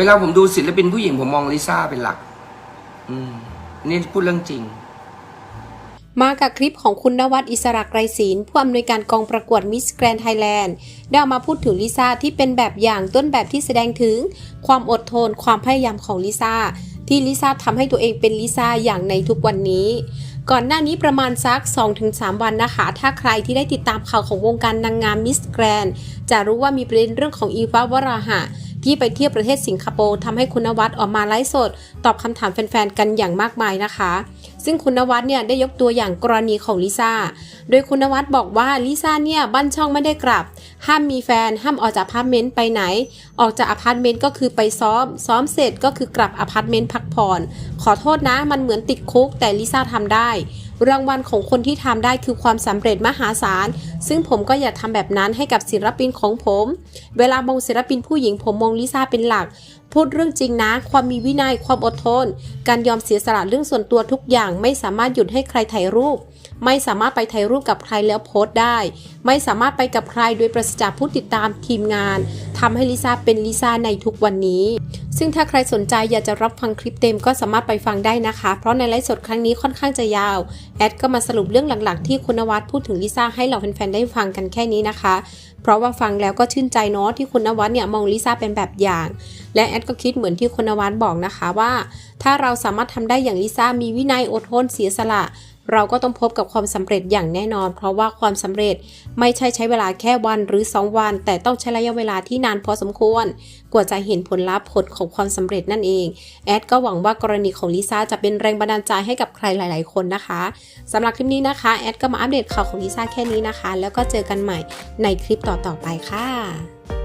เวลาผมดูศิลปินผู้หญิงผมมองลิซ่าเป็นหลัก อืมนี่พูดเรื่องจริง มากับคลิปของคุณนวัดอิสระไกรศิลผู้อำนวยการกองประกวดมิสแกรนไทยแลนด์ได้เอามาพูดถึงลิซ่าที่เป็นแบบอย่างต้นแบบที่แสดงถึง ความอดทนความพยายามของลิซ่าที่ลิซ่าทำให้ตัวเองเป็นลิซ่าอย่างในทุกวันนี้ก่อนหน้านี้ประมาณสัก 2-3 วันนะคะ ถ้าใครที่ได้ติดตามข่าวของวงการนางงามมิสแกรนจะรู้ว่ามีประเด็นเรื่องของอีฟ้าวราหะ ที่ไปเที่ยวประเทศสิงคโปร์ทำให้คุณนวัดออกมาไลฟ์สด ตอบคำถามแฟนๆ กันอย่างมากมายนะคะ ซึ่งคุณนวัดเนี่ยได้ยกตัวอย่างกรณีของลิซ่า โดยคุณนวัดบอกว่าลิซ่าเนี่ยบ้านช่องไม่ได้กลับ ห้ามมีแฟน ห้ามออกจากอพาร์ตเมนต์ไปไหน ออกจากอพาร์ตเมนต์ก็คือไปซ้อม ซ้อมเสร็จก็คือกลับอพาร์ตเมนต์พักผ่อน ขอโทษนะมันเหมือนติดคุกแต่ลิซ่าทำได้ รางวัลของคนที่ทำได้คือความสำเร็จมหาศาล ซึ่งผมก็อยากทำแบบนั้นให้กับศิลปินของผม เวลามองศิลปินผู้หญิงผมมองลิซ่าเป็นหลัก พูดเรื่องจริงนะ ความมีวินัย ความอดทน การยอมเสียสละเรื่องส่วนตัวทุกอย่าง ไม่สามารถหยุดให้ใครถ่ายรูป ไม่สามารถไปถ่ายรูปกับใครแล้วโพสต์ได้ ไม่สามารถไปกับใครโดยปราศจากผู้ติดตามทีมงาน ทำให้ลิซ่าเป็นลิซ่าในทุกวันนี้ ซึ่งถ้าใครสนใจอยากจะรับฟังคลิปเต็มก็สามารถไปฟังได้นะคะ เพราะในไลฟ์สดครั้งนี้ค่อนข้างจะยาว แอดก็มาสรุปเรื่องหลักๆ ที่คุณนวัดพูดถึงลิซ่าให้เหล่าแฟนๆได้ฟังกันแค่นี้นะคะ เพราะว่าฟังแล้วก็ชื่นใจเนาะที่คุณนวัดเนี่ยมองลิซ่าเป็นแบบอย่าง และแอดก็คิดเหมือนที่คุณนวัดบอกนะคะว่า ถ้าเราสามารถทำได้อย่างลิซ่ามีวินัยอดทนเสียสละ เราก็ต้องพบกับความสำเร็จอย่างแน่นอน เพราะว่าความสำเร็จไม่ใช่ใช้เวลาแค่วันหรือ 2 วัน แต่ต้องใช้ระยะเวลาที่นานพอสมควร กว่าจะเห็นผลลัพธ์ผลของความสำเร็จนั่นเอง แอดก็หวังว่ากรณีของลิซ่าจะเป็นแรงบันดาลใจให้กับใครหลาย ๆ คนนะคะสำหรับคลิปนี้นะคะ แอดก็มาอัปเดตข่าวของลิซ่าแค่นี้นะคะ แล้วก็เจอกันใหม่ในคลิปต่อ ๆ ไปค่ะ